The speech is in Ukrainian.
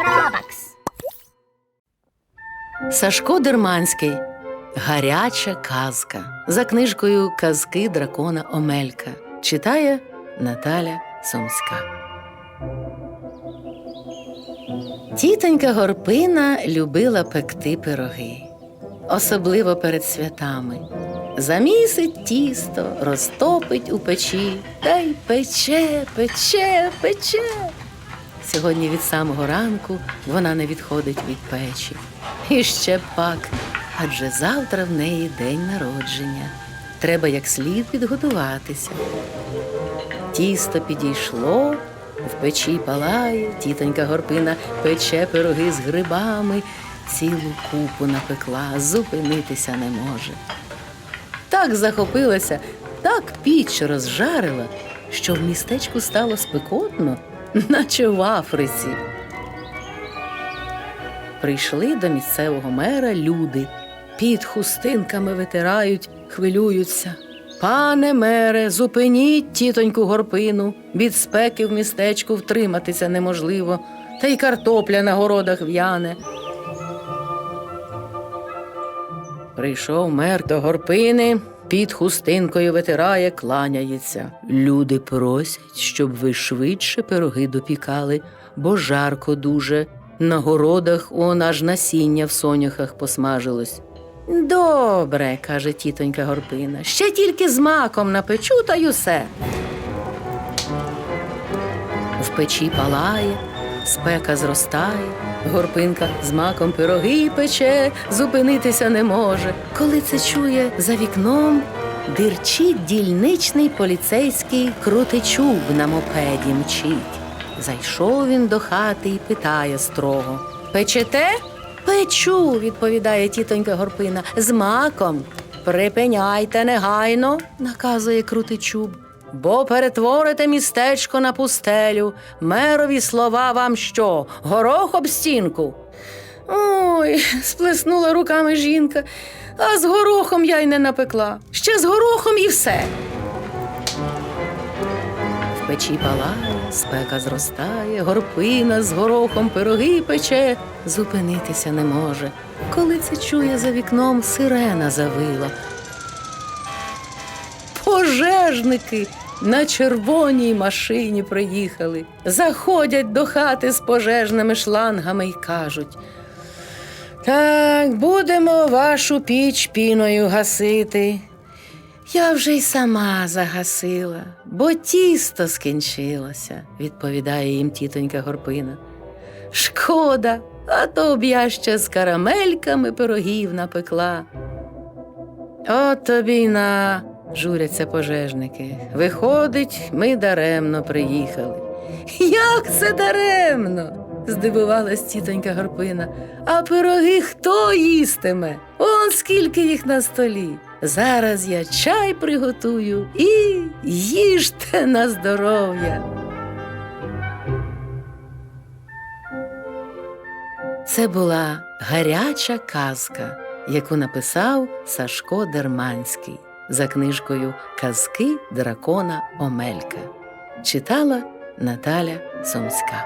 Робакс. Сашко Дерманський Гаряча казка за книжкою Казки дракона Омелька читає Наталя Сумська. Тітонька Горпина любила пекти пироги, особливо перед святами. Замісить тісто, розтопить у печі та й пече, пече, пече. Сьогодні від самого ранку вона не відходить від печі. І ще пак, адже завтра в неї день народження. Треба як слід підготуватися. Тісто підійшло, в печі палає, тітонька горпина пече пироги з грибами, цілу купу напекла, зупинитися не може. Так захопилася, так піч розжарила, що в містечку стало спекотно, наче в Африці. Прийшли до місцевого мера люди, під хустинками витирають, хвилюються. Пане мере, зупиніть тітоньку горпину, від спеки в містечку втриматися неможливо, та й картопля на городах в'яне. Прийшов мер до горпини, під хустинкою витирає, кланяється. Люди просять, щоб ви швидше пироги допікали, бо жарко дуже. На городах он аж насіння в соняхах посмажилось. Добре, каже тітонька горпина. Ще тільки з маком напечу та й усе. В печі палає, спека зростає, горпинка з маком пироги пече, зупинитися не може. Коли це чує за вікном, дирчить дільничний поліцейський крутичуб на мопеді мчить. Зайшов він до хати і питає строго: Печете? Печу, відповідає тітонька Горпина, з маком. Припиняйте негайно, наказує крутичуб. Бо перетворите містечко на пустелю. Мерові слова вам що? Горох об стінку. Ой, сплеснула руками жінка, а з горохом я й не напекла. Ще з горохом і все. В печі палає, спека зростає, горпина з горохом пироги пече, зупинитися не може. Коли це чує за вікном, сирена завила. Пожежники на червоній машині приїхали, заходять до хати з пожежними шлангами і кажуть. Так, будемо вашу піч піною гасити. Я вже й сама загасила, бо тісто скінчилося, відповідає їм тітонька Горпина. Шкода, а то б я ще з карамельками пирогів напекла. От тобі на, журяться пожежники. Виходить, ми даремно приїхали. Як це даремно? здивувалась тітонька Горпина. А пироги хто їстиме? Он скільки їх на столі. Зараз я чай приготую і їжте на здоров'я. Це була гаряча казка, яку написав Сашко Дерманський за книжкою Казки дракона Омелька. Читала Наталя Сумська.